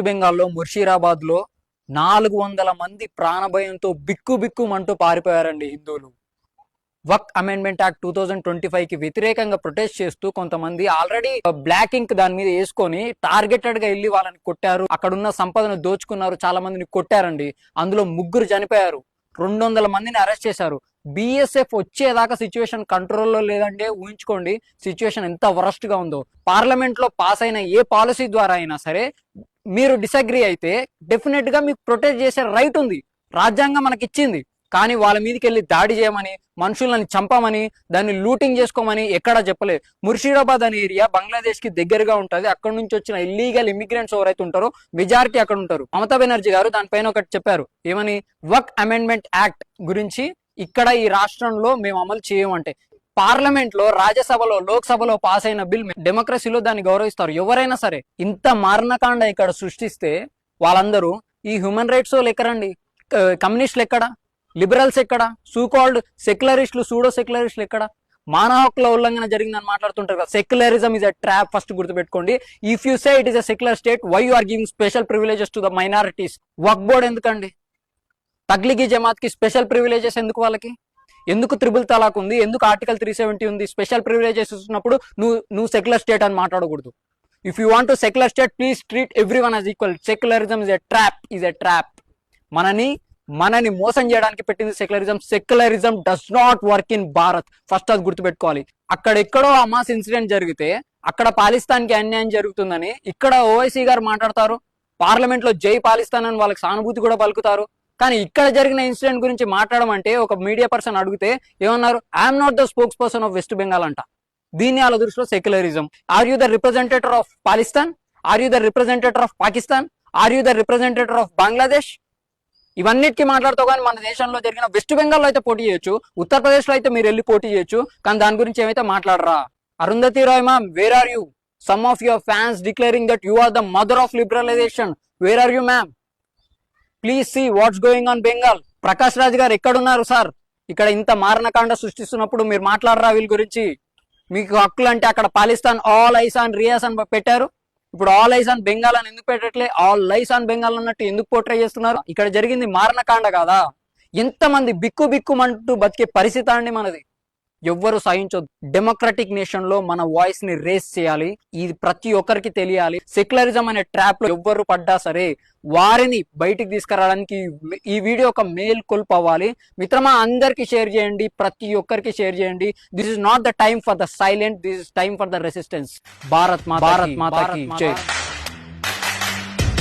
బెంగాల్లో ముర్షీరాబాద్లో నాలుగు వందల మంది ప్రాణభయంతో బిక్కు బిక్కుమంటూ పారిపోయారండి హిందువులు. Waqf amendment act two thousand twenty ఫైవ్కి వ్యతిరేకంగా ప్రొటెస్ట్ చేస్తూ కొంతమంది ఆల్రెడీ బ్లాక్ ఇంక్ దాని మీద వేసుకొని టార్గెటెడ్గా వెళ్ళి వాళ్ళని కొట్టారు. అక్కడున్న సంపదను దోచుకున్నారు. చాలా మందిని కొట్టారండి. అందులో ముగ్గురు చనిపోయారు. రెండు వందల మందిని అరెస్ట్ చేశారు. బిఎస్ఎఫ్ వచ్చేదాకా సిచ్యువేషన్ కంట్రోల్లో లేదంటే ఊహించుకోండి. సిచ్యువేషన్ ఎంత వరస్ట్గా ఉందో. పార్లమెంట్లో పాస్ అయిన ఏ పాలసీ ద్వారా అయినా సరే మీరు డిసగ్రీ అయితే డెఫినెట్గా మీకు ప్రొటెక్ట్ చేసే రైట్ ఉంది. రాజ్యాంగం మనకి ఇచ్చింది కానీ వాళ్ళ మీదకి వెళ్ళి దాడి చేయమని మనుషులను చంపమని దాన్ని లూటింగ్ చేసుకోమని ఎక్కడా చెప్పలేదు. ముర్షిదాబాద్ అనే ఏరియా బంగ్లాదేశ్కి దగ్గరగా ఉంటుంది. అక్కడ నుంచి వచ్చిన ఇల్లీగల్ ఇమిగ్రెంట్స్ ఎవరైతే ఉంటారో మెజారిటీ అక్కడ ఉంటారు. మమతా బెనర్జీ గారు దానిపైన ఒకటి చెప్పారు. ఏమని? వర్క్ అమెండ్మెంట్ యాక్ట్ గురించి ఇక్కడ ఈ రాష్ట్రంలో మేము అమలు చేయమంటే. పార్లమెంట్లో రాజ్యసభలో లోక్సభలో పాస్ అయిన బిల్ డెమోక్రసీలో దాన్ని గౌరవిస్తారు. ఎవరైనా సరే ఇంత మారణకాండ ఇక్కడ సృష్టిస్తే వాళ్ళందరూ ఈ హ్యూమన్ రైట్స్ వాళ్ళు ఎక్కడండి? కమ్యూనిస్టులు ఎక్కడ? లిబరల్స్ ఎక్కడ? సూకాల్డ్ సెక్యులరిస్టులు సూడో సెక్యులరిస్టులు ఎక్కడ? మానవ హక్కుల ఉల్లంఘన జరిగిందని మాట్లాడుతుంటారు కదా. Secularism is a trap first గుర్తుపెట్టుకోండి. If you say it is a secular state why you are giving special privileges to the minorities Waqf board ఎందుకండి? తగ్లిగి జమాత్కి స్పెషల్ ప్రివిలేజెస్ ఎందుకు వాళ్ళకి? ఎందుకు త్రిబుల్ తలాక్ ఉంది? ఎందుకు ఆర్టికల్ త్రీ సెవెంటీ ఉంది? స్పెషల్ ప్రివిలేజెస్ ఇస్తున్నప్పుడు నువ్వు నువ్వు సెక్యులర్ స్టేట్ అని మాట్లాడకూడదు. If you want to secular state please treat everyone as equal secularism is a trap is a trap మనని మనని మోసం చేయడానికి పెట్టింది secularism secularism does not work in Bharat first అది గుర్తుపెట్టుకోవాలి. అక్కడ ఎక్కడో అమాస్ ఇన్సిడెంట్ జరిగితే అక్కడ పాలిస్తాన్కి అన్యాయం జరుగుతుందని ఇక్కడ ఓవైసీ గారు మాట్లాడతారు. పార్లమెంట్లో జై పాలిస్తాన్ అని వాళ్ళకి సానుభూతి కూడా పలుకుతారు. కానీ ఇక్కడ జరిగిన ఇన్సిడెంట్ గురించి మాట్లాడమంటే ఒక మీడియా పర్సన్ అడిగితే ఏమన్నారు? I'm not the spokesperson of West Bengal అంట. దీన్ని వాళ్ళ దృష్టిలో secularism are you the representator of Pakistan are you the representator of Pakistan are you the representator of Bangladesh ఇవన్నిటికీ మాట్లాడుతూ కానీ మన దేశంలో జరిగిన వెస్ట్ బెంగాల్లో అయితే పోటీ చేయొచ్చు. ఉత్తరప్రదేశ్లో అయితే మీరు వెళ్ళి పోటీ చేయొచ్చు. కానీ దాని గురించి ఏమైతే మాట్లాడరా? Arundhati Roy ma'am where are you some of your fans declaring that you are the mother of liberalisation where are you ma'am please see what's going on Bengal Prakash Raj గారు ఎక్కడున్నారు సార్ ఇక్కడ ఇంత మారణకాండ సృష్టిస్తున్నప్పుడు మీరు మాట్లాడరా వీళ్ళ గురించి? మీకు హక్కులు అంటే అక్కడ పాలిస్తాన్ ఆల్ ఐస్ ఆన్ రియాస్ అని పెట్టారు. ఇప్పుడు ఆల్ ఐస్ ఆన్ బెంగాల్ అని ఎందుకు పెట్టట్లే? ఆల్ లైస్ ఆన్ బెంగాల్ అన్నట్టు ఎందుకు పోట్రే చేస్తున్నారు? ఇక్కడ జరిగింది మారణకాండ కాదా? ఎంతమంది బిక్కు బిక్కుమంటూ బతికే పరిస్థితి అండి మనది. ఎవ్వరు సహించొద్దు. డెమోక్రటిక్ నేషన్లో మన వాయిస్ని రేస్ చేయాలి. ఇది ప్రతి ఒక్కరికి తెలియాలి. సెక్యులరిజం అనే ట్రాప్లో ఎవ్వరు పడ్డా సరే వారిని బయటికి తీసుకురావడానికి ఈ- వీడియో ఒక మేల్ కొల్పు అవ్వాలి. మిత్రమా అందరికి షేర్ చేయండి. ప్రతి ఒక్కరికి షేర్ చేయండి. This is not the time for the silent this is time for the resistance Bharat Mata Bharat జై